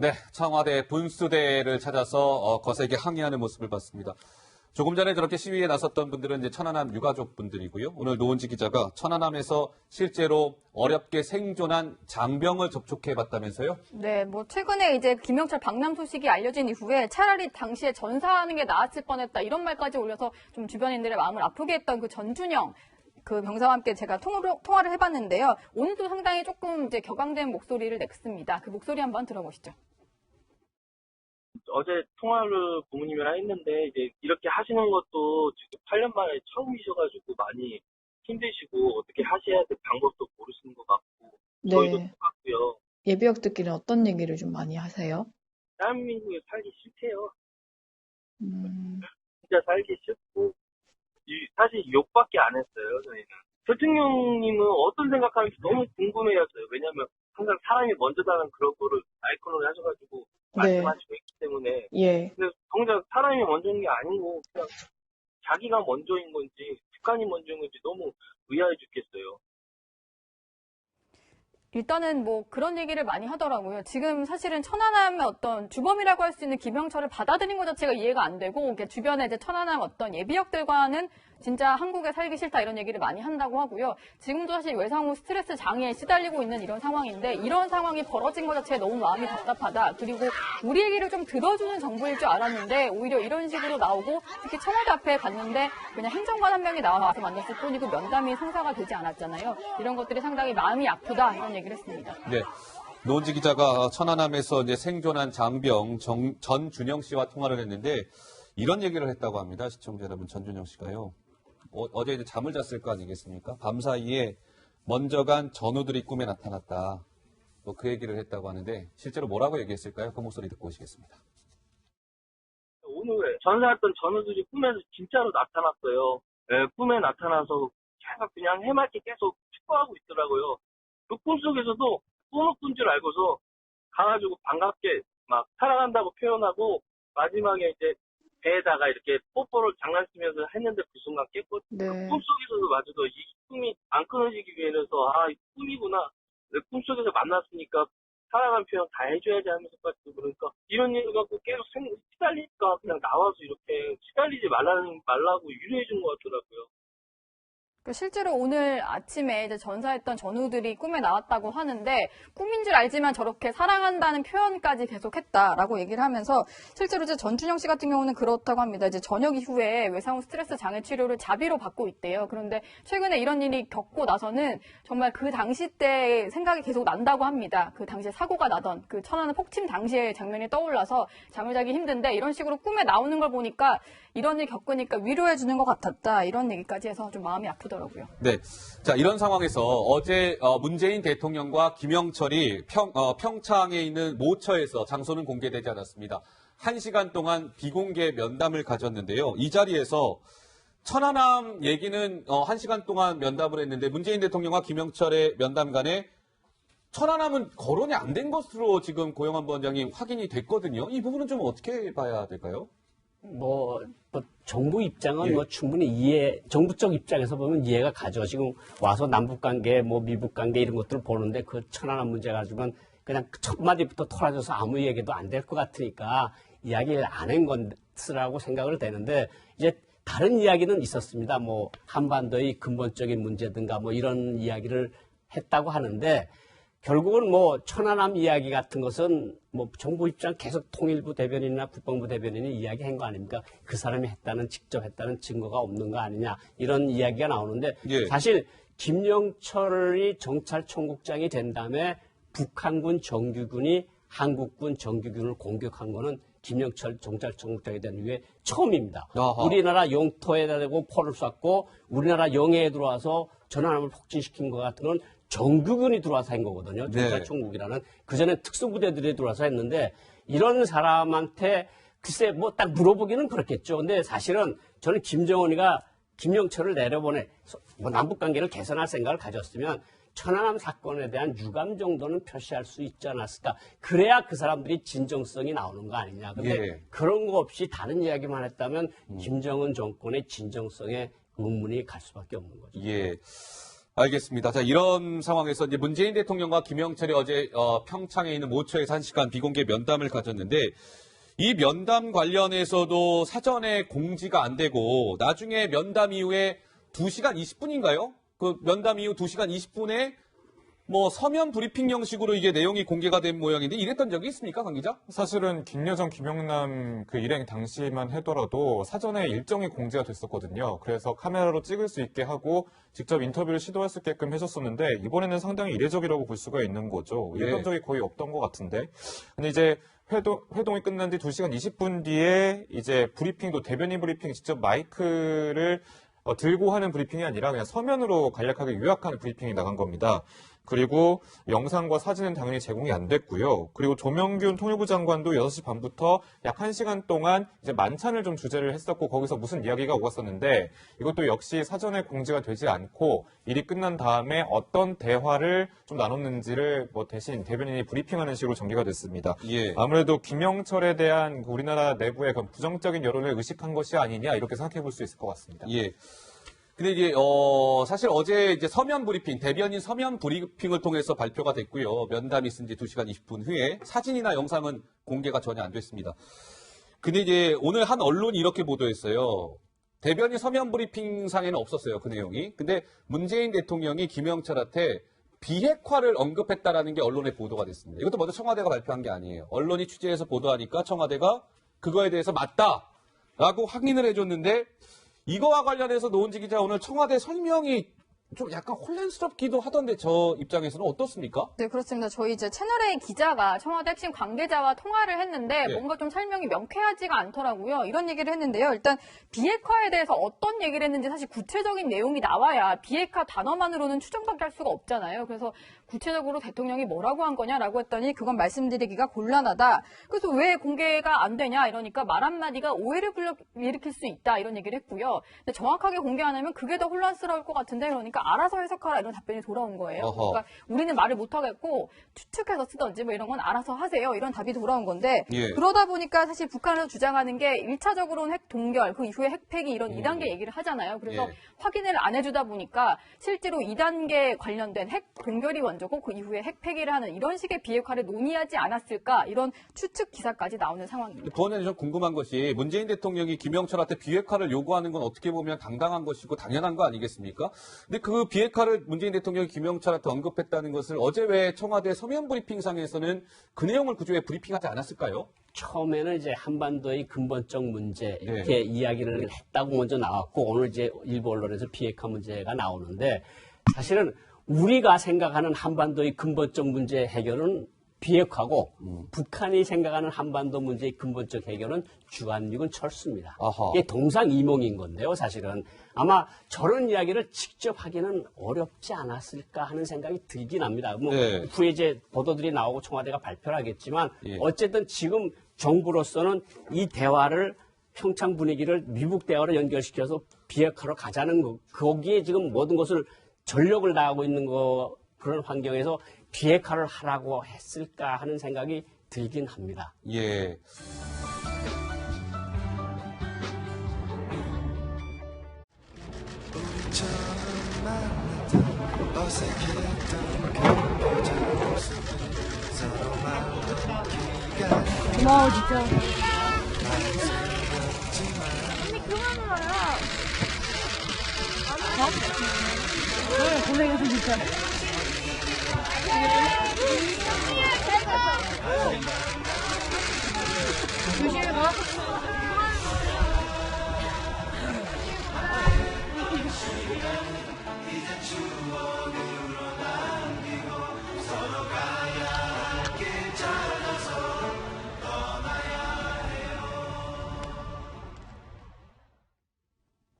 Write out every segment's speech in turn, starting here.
네, 청와대 분수대를 찾아서 어, 거세게 항의하는 모습을 봤습니다. 조금 전에 저렇게 시위에 나섰던 분들은 이제 천안함 유가족 분들이고요. 오늘 노은지 기자가 천안함에서 실제로 어렵게 생존한 장병을 접촉해 봤다면서요? 네, 뭐 최근에 이제 김영철 방남 소식이 알려진 이후에 차라리 당시에 전사하는 게 나았을 뻔했다 이런 말까지 올려서 좀 주변인들의 마음을 아프게 했던 그 전준영 그 병사와 함께 제가 통화를, 통화를 해봤는데요. 오늘도 상당히 조금 이제 격앙된 목소리를 냈습니다. 그 목소리 한번 들어보시죠. 어제 통화를 부모님이랑 했는데 이제 이렇게 하시는 것도 지금 8년 만에 처음이셔가지고 많이 힘드시고 어떻게 하셔야 될 방법도 모르시는 것 같고 저희도 네. 똑같고요. 예비역들끼리 어떤 얘기를 좀 많이 하세요? 대한민국에 살기 싫대요. 음, 진짜 살기 싫고 이- 사실 욕밖에 안 했어요 저희는. 대통령님은 어떤 생각하는지 너무 궁금해였어요. 왜냐면 항상 사람이 먼저다는 그런 거를 아이콘으로 하셔가지고 네. 말씀하시고 있기 때문에 예. 근데 정작 사람이 먼저인 게 아니고 그냥 자기가 먼저인 건지 북한이 먼저인 건지 너무 의아해 죽겠어요. 일단은 뭐 그런 얘기를 많이 하더라고요. 지금 사실은 천안함의 어떤 주범이라고 할 수 있는 김영철을 받아들인 것 자체가 이해가 안 되고 주변에 이제 천안함 어떤 예비역들과는 진짜 한국에 살기 싫다 이런 얘기를 많이 한다고 하고요. 지금도 사실 외상 후 스트레스 장애에 시달리고 있는 이런 상황인데 이런 상황이 벌어진 것 자체에 너무 마음이 답답하다. 그리고 우리 얘기를 좀 들어주는 정부일 줄 알았는데 오히려 이런 식으로 나오고 특히 청와대 앞에 갔는데 그냥 행정관 한 명이 나와서 만났을 뿐이고 면담이 성사가 되지 않았잖아요. 이런 것들이 상당히 마음이 아프다 이런 얘기를 했습니다. 네. 노은지 기자가 천안함에서 이제 생존한 장병 정- 전준영 씨와 통화를 했는데 이런 얘기를 했다고 합니다. 시청자 여러분, 전준영 씨가요. 어, 제 이제 잠을 잤을 거 아니겠습니까? 밤 사이에 먼저 간 전우들이 꿈에 나타났다. 뭐그 얘기를 했다고 하는데 실제로 뭐라고 얘기했을까요? 그 목소리 듣고 오시겠습니다. 오늘 전사했던 전우들이 꿈에서 진짜로 나타났어요. 예, 꿈에 나타나서 계속 그냥 해맑게 계속 축구하고 있더라고요. 그 꿈속에서도 꿈을 꾼 줄 알고서 가가지고 반갑게 막 사랑한다고 표현하고 마지막에 이제 배에다가 이렇게 뽀뽀를 장난치면서 했는데 그 순간 깼거든요. 네. 꿈속에서도 마저도 이 꿈이 안 끊어지기 위해서 아, 이 꿈이구나. 내 꿈속에서 만났으니까 사랑한 표현 다 해줘야지 하면서까지 그러니까 이런 일을 갖고 계속 생, 시달리니까 그냥 나와서 이렇게 시달리지 말라는, 말라고 유료해 준 것 같더라고요. 그 실제로 오늘 아침에 이제 전사했던 전우들이 꿈에 나왔다고 하는데 꿈인 줄 알지만 저렇게 사랑한다는 표현까지 계속했다라고 얘기를 하면서 실제로 이제 전준영 씨 같은 경우는 그렇다고 합니다. 이제 저녁 이후에 외상후 스트레스 장애 치료를 자비로 받고 있대요. 그런데 최근에 이런 일이 겪고 나서는 정말 그 당시 때 생각이 계속 난다고 합니다. 그 당시에 사고가 나던 그 천안함 폭침 당시의 장면이 떠올라서 잠을 자기 힘든데 이런 식으로 꿈에 나오는 걸 보니까 이런 일 겪으니까 위로해 주는 것 같았다 이런 얘기까지 해서 좀 마음이 아프 더라고요. 네. 자, 이런 상황에서 어제 어, 문재인 대통령과 김영철이 평, 어, 평창에 있는 모처에서 장소는 공개되지 않았습니다. 한 시간 동안 비공개 면담을 가졌는데요. 이 자리에서 천안함 얘기는 어, 한 시간 동안 면담을 했는데 문재인 대통령과 김영철의 면담 간에 천안함은 거론이 안 된 것으로 지금 고영한 부원장이 확인이 됐거든요. 이 부분은 좀 어떻게 봐야 될까요? 뭐, 뭐 정부 입장은 예. 뭐 충분히 이해, 정부 쪽 입장에서 보면 이해가 가죠. 지금 와서 남북 관계, 뭐 미북 관계 이런 것들을 보는데 그 천안함 문제 가지고는 그냥 첫 마디부터 털어져서 아무 얘기도 안 될 것 같으니까 이야기를 안 한 것이라고 생각을 되는데 이제 다른 이야기는 있었습니다. 뭐 한반도의 근본적인 문제든가 뭐 이런 이야기를 했다고 하는데 결국은 뭐 천안함 이야기 같은 것은 뭐 정부 입장 계속 통일부 대변인이나 국방부 대변인이 이야기한 거 아닙니까? 그 사람이 했다는 직접 했다는 증거가 없는 거 아니냐 이런 이야기가 나오는데 예. 사실 김영철이 정찰총국장이 된 다음에 북한군 정규군이 한국군 정규군을 공격한 거는 김영철 정찰총국장이 된 이후에 처음입니다. 아하. 우리나라 영토에다 대고 포를 쐈고 우리나라 영해에 들어와서 전환함을 폭진시킨 것 같은 건 정규군이 들어와서 한 거거든요. 네. 정찰총국이라는 그전에 특수부대들이 들어와서 했는데 이런 사람한테 글쎄 뭐 딱 물어보기는 그렇겠죠. 근데 사실은 저는 김정은이가 김영철을 내려보내 뭐 남북 관계를 개선할 생각을 가졌으면 천안함 사건에 대한 유감 정도는 표시할 수 있지 않았을까. 그래야 그 사람들이 진정성이 나오는 거 아니냐. 근데 예. 그런 거 없이 다른 이야기만 했다면 김정은 정권의 진정성에 의문이 갈 수밖에 없는 거죠. 예. 알겠습니다. 자, 이런 상황에서 이제 문재인 대통령과 김영철이 어제 어, 평창에 있는 모처에서 한 시간 비공개 면담을 가졌는데 이 면담 관련해서도 사전에 공지가 안 되고 나중에 면담 이후에 2시간 20분인가요? 그 면담 이후 2시간 20분에 뭐 서면 브리핑 형식으로 이게 내용이 공개가 된 모양인데 이랬던 적이 있습니까, 강 기자? 사실은 김여정, 김영남 그 일행 당시만 하더라도 사전에 일정이 공지가 됐었거든요. 그래서 카메라로 찍을 수 있게 하고 직접 인터뷰를 시도할 수 있게끔 해줬었는데 이번에는 상당히 이례적이라고 볼 수가 있는 거죠. 예. 이런 적이 거의 없던 것 같은데. 근데 이제 회동, 회동이 끝난 뒤 2시간 20분 뒤에 이제 브리핑도 대변인 브리핑 직접 마이크를 어, 들고 하는 브리핑이 아니라 그냥 서면으로 간략하게 요약하는 브리핑이 나간 겁니다. 그리고 영상과 사진은 당연히 제공이 안 됐고요. 그리고 조명균 통일부 장관도 6시 반부터 약 1시간 동안 이제 만찬을 좀 주제를 했었고 거기서 무슨 이야기가 오갔었는데 이것도 역시 사전에 공지가 되지 않고 일이 끝난 다음에 어떤 대화를 좀 나눴는지를 뭐 대신 대변인이 브리핑하는 식으로 전개가 됐습니다. 예. 아무래도 김영철에 대한 그 우리나라 내부의 그런 부정적인 여론을 의식한 것이 아니냐 이렇게 생각해 볼 수 있을 것 같습니다. 예. 근데 이게 어 사실 어제 이제 서면 브리핑 대변인 서면 브리핑을 통해서 발표가 됐고요. 면담이 있은 지 2시간 20분 후에 사진이나 영상은 공개가 전혀 안 됐습니다. 근데 이제 오늘 한 언론이 이렇게 보도했어요. 대변인 서면 브리핑상에는 없었어요. 그 내용이. 근데 문재인 대통령이 김영철한테 비핵화를 언급했다라는 게 언론에 보도가 됐습니다. 이것도 먼저 청와대가 발표한 게 아니에요. 언론이 취재해서 보도하니까 청와대가 그거에 대해서 맞다라고 확인을 해줬는데 이거와 관련해서 노은지 기자 오늘 청와대 설명이 좀 약간 혼란스럽기도 하던데 저 입장에서는 어떻습니까? 네, 그렇습니다. 저희 이제 채널A 기자가 청와대 핵심 관계자와 통화를 했는데 네. 뭔가 좀 설명이 명쾌하지가 않더라고요. 이런 얘기를 했는데요. 일단 비핵화에 대해서 어떤 얘기를 했는지 사실 구체적인 내용이 나와야 비핵화 단어만으로는 추정밖에 할 수가 없잖아요. 그래서 구체적으로 대통령이 뭐라고 한 거냐라고 했더니 그건 말씀드리기가 곤란하다. 그래서 왜 공개가 안 되냐 이러니까 말 한마디가 오해를 불러 일으킬 수 있다 이런 얘기를 했고요. 근데 정확하게 공개 안 하면 그게 더 혼란스러울 것 같은데 그러니까 알아서 해석하라 이런 답변이 돌아온 거예요. 어허. 그러니까 우리는 말을 못 하겠고 추측해서 쓰던지 뭐 이런 건 알아서 하세요. 이런 답이 돌아온 건데 예. 그러다 보니까 사실 북한에서 주장하는 게 1차적으로는 핵 동결, 그 이후에 핵 폐기 이런 음. 2단계 얘기를 하잖아요. 그래서 예. 확인을 안 해주다 보니까 실제로 2단계 관련된 핵 동결이 먼저고 그 이후에 핵 폐기를 하는 이런 식의 비핵화를 논의하지 않았을까 이런 추측 기사까지 나오는 상황입니다. 그거는 좀 궁금한 것이 문재인 대통령이 김영철한테 비핵화를 요구하는 건 어떻게 보면 당당한 것이고 당연한 거 아니겠습니까? 근데 그 비핵화를 문재인 대통령이 김영철한테 언급했다는 것을 어제 왜 청와대 서면 브리핑상에서는 그 내용을 왜 브리핑하지 않았을까요? 처음에는 이제 한반도의 근본적 문제 네. 이렇게 이야기를 했다고 먼저 나왔고 오늘 이제 일부 언론에서 비핵화 문제가 나오는데 사실은 우리가 생각하는 한반도의 근본적 문제 해결은 비핵화고 음. 북한이 생각하는 한반도 문제의 근본적 해결은 주한미군 철수입니다. 아하. 이게 동상이몽인 건데요, 사실은 아마 저런 이야기를 직접 하기는 어렵지 않았을까 하는 생각이 들긴 합니다. 뭐 네. 후에 이제 보도들이 나오고 청와대가 발표를 하겠지만 예. 어쨌든 지금 정부로서는 이 대화를 평창 분위기를 미국 대화로 연결시켜서 비핵화로 가자는 거 거기에 지금 모든 것을 전력을 다하고 있는 거 그런 환경에서 비핵화를 하라고 했을까 하는 생각이 들긴 합니다. 예. 고마워 진짜. 고생했어 진짜.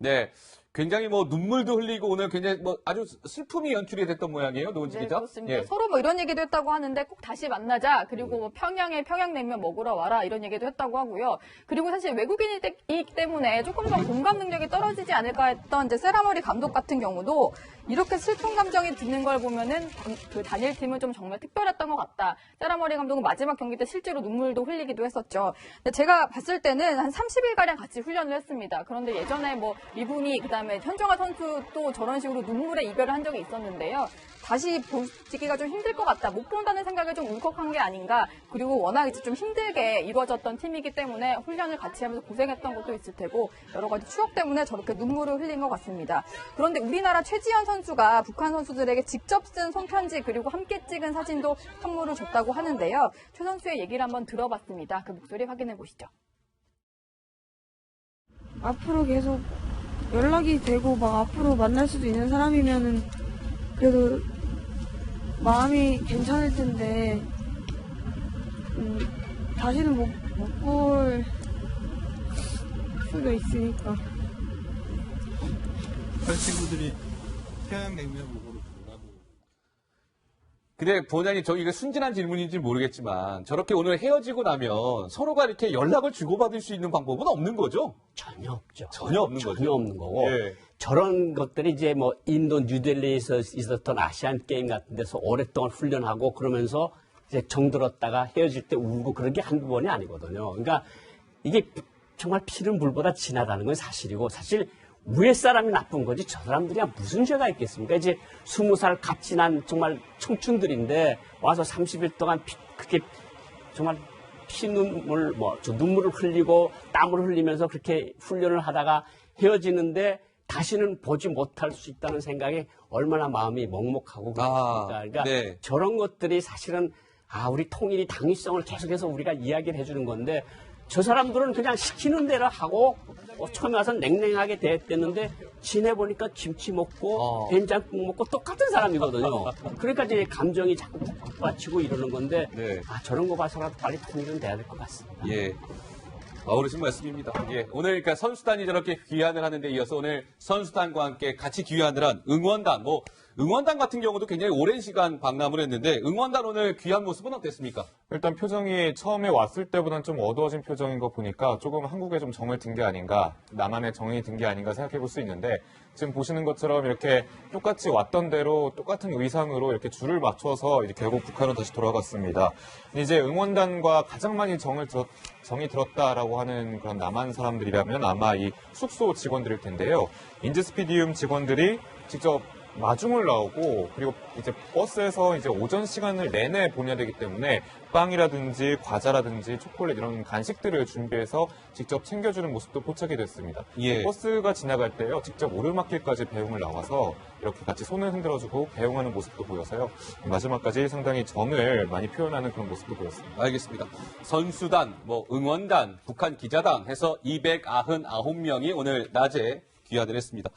네. 굉장히 뭐 눈물도 흘리고 오늘 굉장히 뭐 아주 슬픔이 연출이 됐던 모양이에요, 노은지 네, 기자. 그렇습니다. 예. 서로 뭐 이런 얘기도 했다고 하는데 꼭 다시 만나자. 그리고 뭐 평양에 평양냉면 먹으러 와라. 이런 얘기도 했다고 하고요. 그리고 사실 외국인이기 때문에 조금 더 공감 능력이 떨어지지 않을까 했던 이제 세라머리 감독 같은 경우도 이렇게 슬픈 감정이 드는 걸 보면은 단- 그 단일 팀은 좀 정말 특별했던 것 같다. 짜라머리 감독은 마지막 경기 때 실제로 눈물도 흘리기도 했었죠. 근데 제가 봤을 때는 한 30일가량 같이 훈련을 했습니다. 그런데 예전에 뭐 미분이 그다음에 현정아 선수 도 저런 식으로 눈물의 이별을 한 적이 있었는데요. 다시 보기가 좀 힘들 것 같다. 못 본다는 생각에 좀 울컥한 게 아닌가. 그리고 워낙 이제 좀 힘들게 이루어졌던 팀이기 때문에 훈련을 같이 하면서 고생했던 것도 있을 테고 여러 가지 추억 때문에 저렇게 눈물을 흘린 것 같습니다. 그런데 우리나라 최지현 선수가 북한 선수들에게 직접 쓴 손편지 그리고 함께 찍은 사진도 선물을 줬다고 하는데요. 최 선수의 얘기를 한번 들어봤습니다. 그 목소리 확인해 보시죠. 앞으로 계속 연락이 되고 막 앞으로 만날 수도 있는 사람이면은 그래도 마음이 괜찮을 텐데 음, 다시는 못볼 수도 있으니까. 그 친구들이 평양냉면 먹으러 가고 근데 본장님 저 이게 순진한 질문인지 모르겠지만 저렇게 오늘 헤어지고 나면 서로가 이렇게 연락을 주고받을 수 있는 방법은 없는 거죠? 전혀 없죠. 전혀 없는 전혀 거죠. 없는 거고. 예. 저런 것들이 이제 뭐 인도 뉴델리에서 있었던 아시안 게임 같은 데서 오랫동안 훈련하고 그러면서 이제 정들었다가 헤어질 때 울고 그런 게 한두 번이 아니거든요. 그러니까 이게 정말 피는 물보다 진하다는 건 사실이고 사실 위에 사람이 나쁜 거지 저 사람들이야 무슨 죄가 있겠습니까? 이제 스무 살 갓 지난 정말 청춘들인데 와서 30일 동안 피, 그렇게 정말 피눈물 뭐 저 눈물을 흘리고 땀을 흘리면서 그렇게 훈련을 하다가 헤어지는데 다시는 보지 못할 수 있다는 생각에 얼마나 마음이 먹먹하고 아, 그렇습니까? 그러니까 네. 저런 것들이 사실은 아 우리 통일이 당위성을 계속해서 우리가 이야기를 해주는 건데 저 사람들은 그냥 시키는 대로 하고 어, 처음에 와서 냉랭하게 대했댔는데 지내보니까 김치 먹고 어. 된장국 먹고 똑같은 사람이거든요. 그러니까 이제 감정이 자꾸 뒷받치고 이러는 건데 네. 아 저런 거 봐서라도 빨리 통일은 돼야 될 것 같습니다. 예. 아, 어르신 말씀입니다. 예. 오늘 그러니까 선수단이 저렇게 귀환을 하는데 이어서 오늘 선수단과 함께 같이 귀환을 한 응원단, 뭐, 응원단 같은 경우도 굉장히 오랜 시간 방남을 했는데 응원단 오늘 귀한 모습은 어땠습니까? 일단 표정이 처음에 왔을 때보다는 좀 어두워진 표정인 거 보니까 조금 한국에 좀 정을 든 게 아닌가, 나만의 정이 든 게 아닌가 생각해 볼 수 있는데 지금 보시는 것처럼 이렇게 똑같이 왔던 대로 똑같은 의상으로 이렇게 줄을 맞춰서 이제 결국 북한으로 다시 돌아갔습니다. 이제 응원단과 가장 많이 정을 들었, 정이 들었다라고 하는 그런 남한 사람들이라면 아마 이 숙소 직원들일 텐데요. 인지스피디움 직원들이 직접 마중을 나오고 그리고 이제 버스에서 이제 오전 시간을 내내 보내야 되기 때문에 빵이라든지 과자라든지 초콜릿 이런 간식들을 준비해서 직접 챙겨주는 모습도 포착이 됐습니다. 예. 버스가 지나갈 때요 직접 오르막길까지 배웅을 나와서 이렇게 같이 손을 흔들어주고 배웅하는 모습도 보여서요 마지막까지 상당히 정을 많이 표현하는 그런 모습도 보였습니다. 알겠습니다. 선수단, 뭐 응원단, 북한 기자단 해서 299명이 오늘 낮에 귀환을 했습니다.